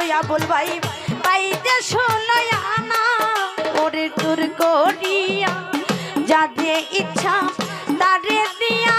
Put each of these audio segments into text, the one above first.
লইয়া বলবাই পাইতে শোনয়া না ওরে তোর করিয়া যাদের ইচ্ছা তারে দিয়া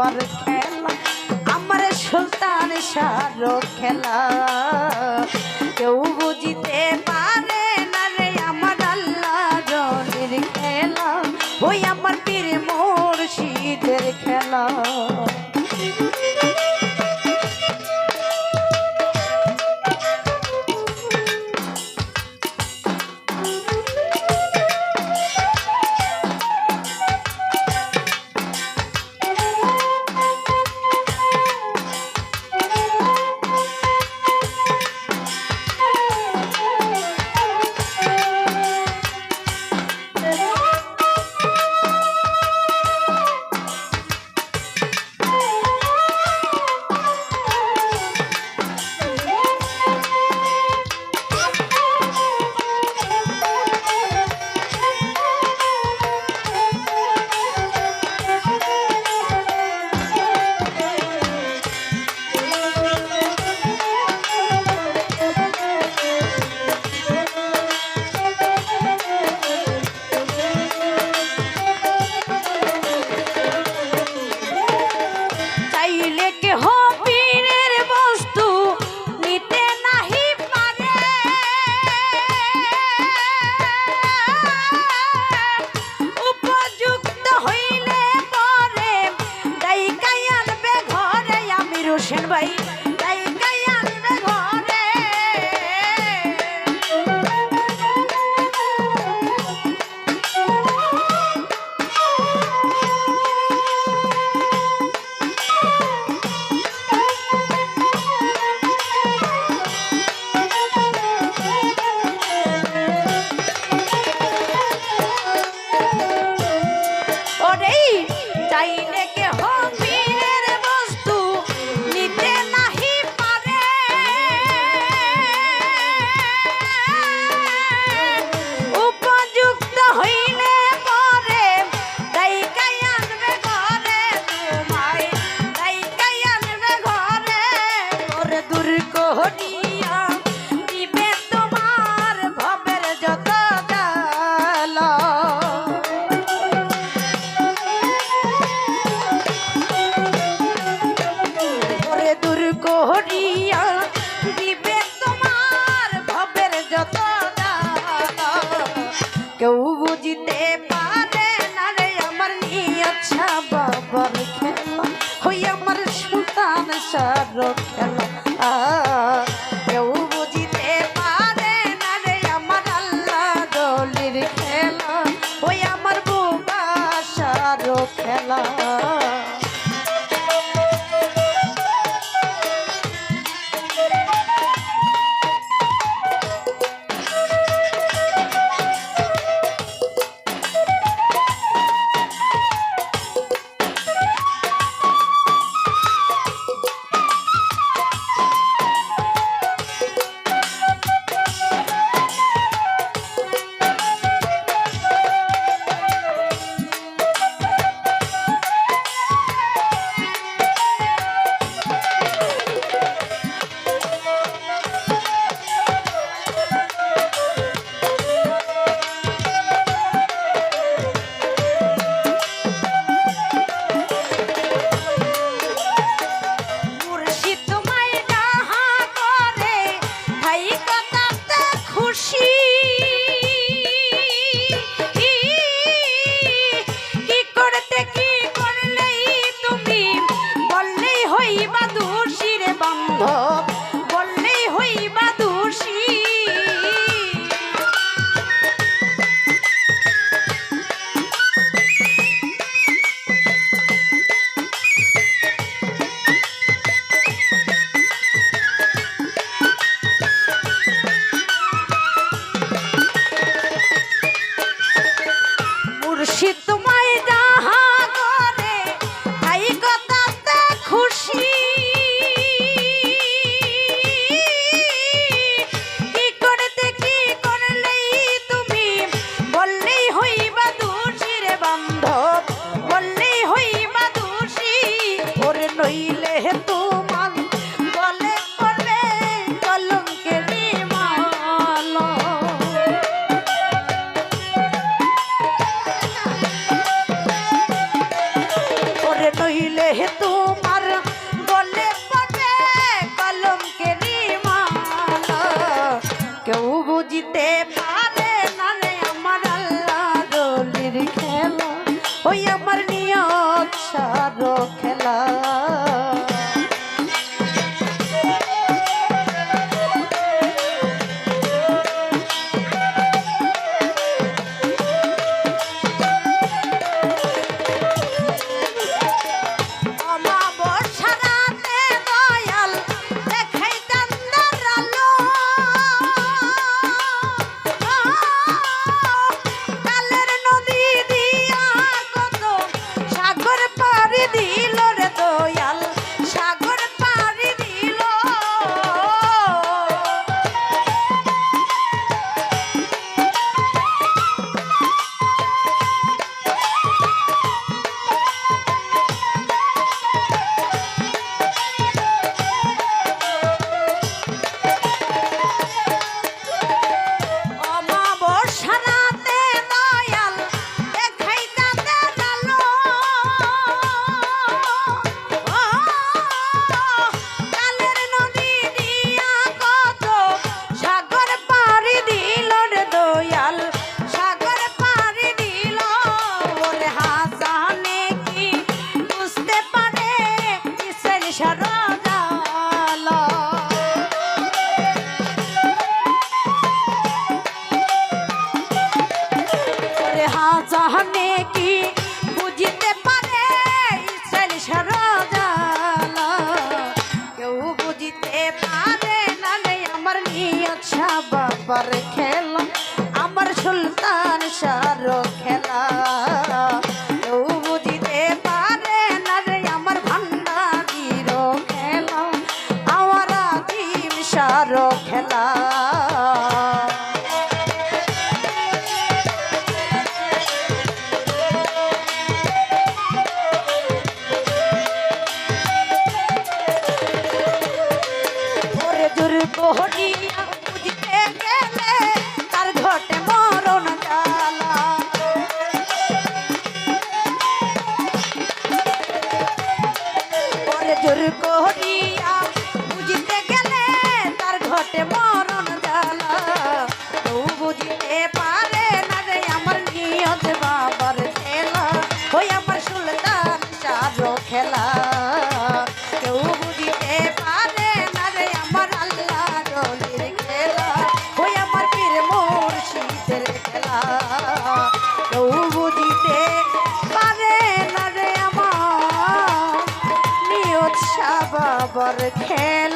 বাবার খেলা। আমার সুলতান সারো খেলা। কেউ বুঝিতে পারে চাইলে কেউ হাজানে কি আবার খেলা ওই